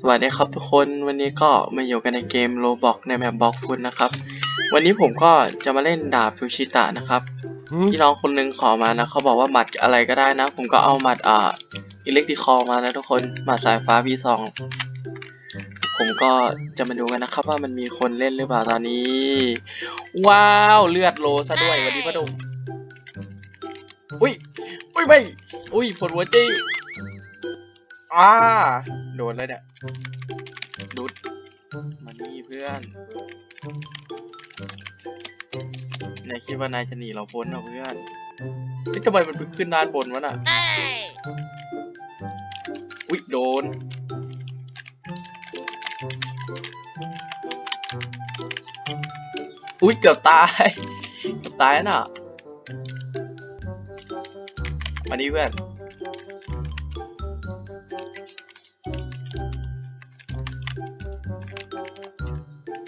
สวัสดีครับทุกคนวันนี้ก็มาอยู่กันในเกมโ o บอกในแมปบอกฟุตนะครับ วันนี้ผมก็จะมาเล่นดาบฟูชิตะนะครับพี่น้องคนหนึงขอมานะเขาบอกว่าหมัดอะไรก็ได้นะ ผมก็เอาหมัดอ่าอิเล็กทริคอลมานะทุกคนหมัดสายฟ้า V2 ผมก็จะมาดูกันนะครับว่ามันมีคนเล่นหรือเปล่าตอนนี้ ว้าวเลือดโลซะด้วยสวันนี้พ่อดมอุ้ยอุ้ยไม่อุ้ยผลหัวใจอ่า โดนเลยเนี่ยดุดมานี่เพื่อนนายคิดว่านายจะหนีเราพ้นเหรอเพื่อนเฮ้ยทำไมมันไปขึ้นด้านบนวะน่ะอุ๊ยโดน อุ๊ยเกือบตายเกือบตายน่ะมานี่เพื่อน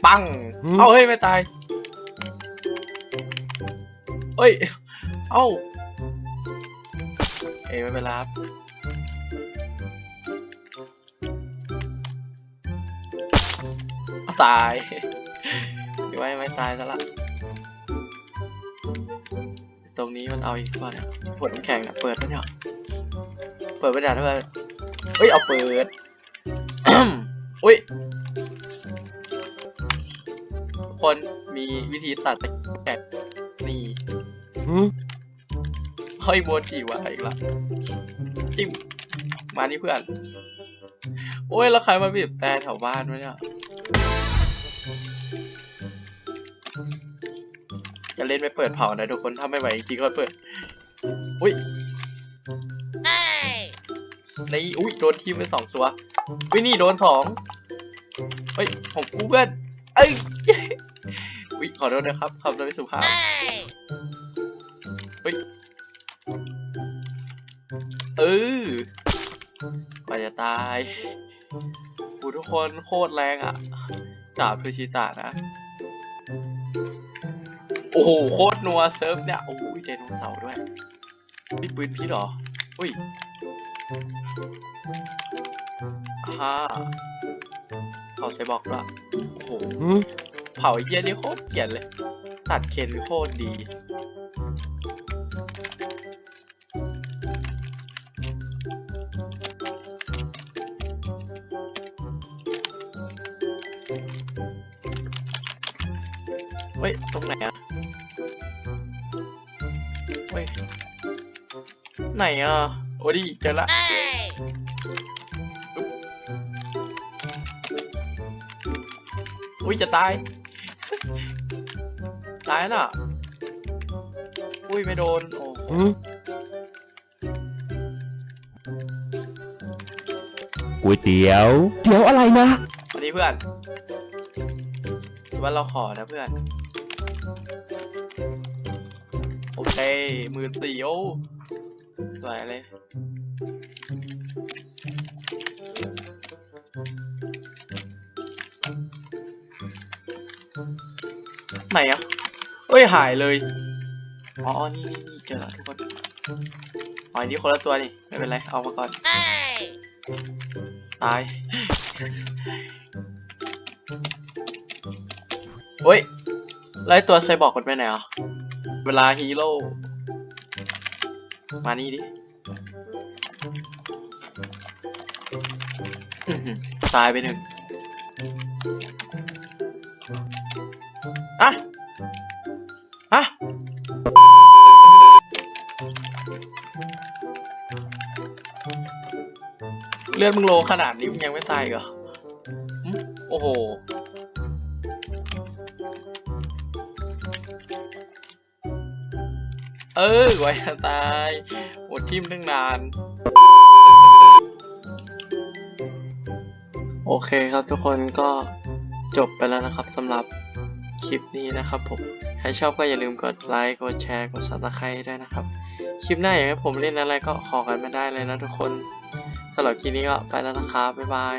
ปังหืมเอาเฮ้ยไม่ตายเฮ้ย เอ้า เอ้ยไม่เป็นไรครับเอาตายคิดว่าไม่ตายซะละ ตรงนี้มันเอาอีกป่ะเนี่ยปวดน้ำแข็งเนี่ยเปิดปะเนี่ย เปิดปะเนี่ยเพื่อนเฮ้ยเอาเปิดอุ้ยทุก คนมีวิธีตัดตะแกรงนี่หืมเฮ้ยโมจิวะอีกละจิ้มมานี่เพื่อน โอ้ยแล้วใครมาบีบแต่แถวบ้านวะเนี่ยจะเล่นไม่เปิดเผานะทุกคนถ้าไม่ไหวจริงๆก็เปิด อุ้ยนี่อุ้ยโดนทีมไปสองตัวอุ้ยนี่โดนสองเฮ้ยของกูเพื่อนเอ้ย อุ้ยขอโทษนะครับคำจะไม่สุภาพเฮ้ยเออกว่าจะตายกูทุกคนโคตรแรงอะดาบคือชิตะนะ โอ้โห โคตรนัวเซิร์ฟเนี่ย โอ้ยไดโนเสาร์ด้วยมีปืนพี่เหรอ อุ้ยฮ่าเผาไซบอร์กด้วยโอ้โหหืม เผาเยี่ยนี่โคตรเกลียดเลย ตัดเคนโคตรดี เฮ้ย ตรงไหนอะเฮ้ย ไหนอะโอ้ดิเจอละอุ้ยจะตาย ตายน่ะ อุ้ยไม่โดน โอ้โหหืมก๋วยเตี๋ยวเตี๋ยวอะไรนะวันนี้เพื่อนว่าเราขอนะเพื่อน โอเคหมื่นสี่โอ้สวยเลยไหนอะ เอ้ยหายเลย อ๋อ นี่นี่นี่เจอแล้วทุกคนอ๋ออันนี้คนละตัวนี่ไม่เป็นไร เอามาก่อน ตายเฮ้ยไล่ตัวไซบอร์กมันไปไหนอะ เวลาฮีโร่ มานี่ดิ ตายไปหนึ่งอะอะ เลือดมึงโลขนาดนี้มึงยังไม่ตายอีกเหรอหึโอ้โห เออไว้จะตายอดทิมตั้งนาน โอเคครับทุกคนก็จบไปแล้วนะครับสำหรับคลิปนี้นะครับผม ใครชอบก็อย่าลืมกดไลค์ กดแชร์ กด subscribe ด้วยนะครับ คลิปหน้าอยากให้ผมเล่นอะไรก็ขอกันมาได้เลยนะทุกคนสำหรับคลิปนี้ก็ไปแล้วนะครับ บ๊ายบาย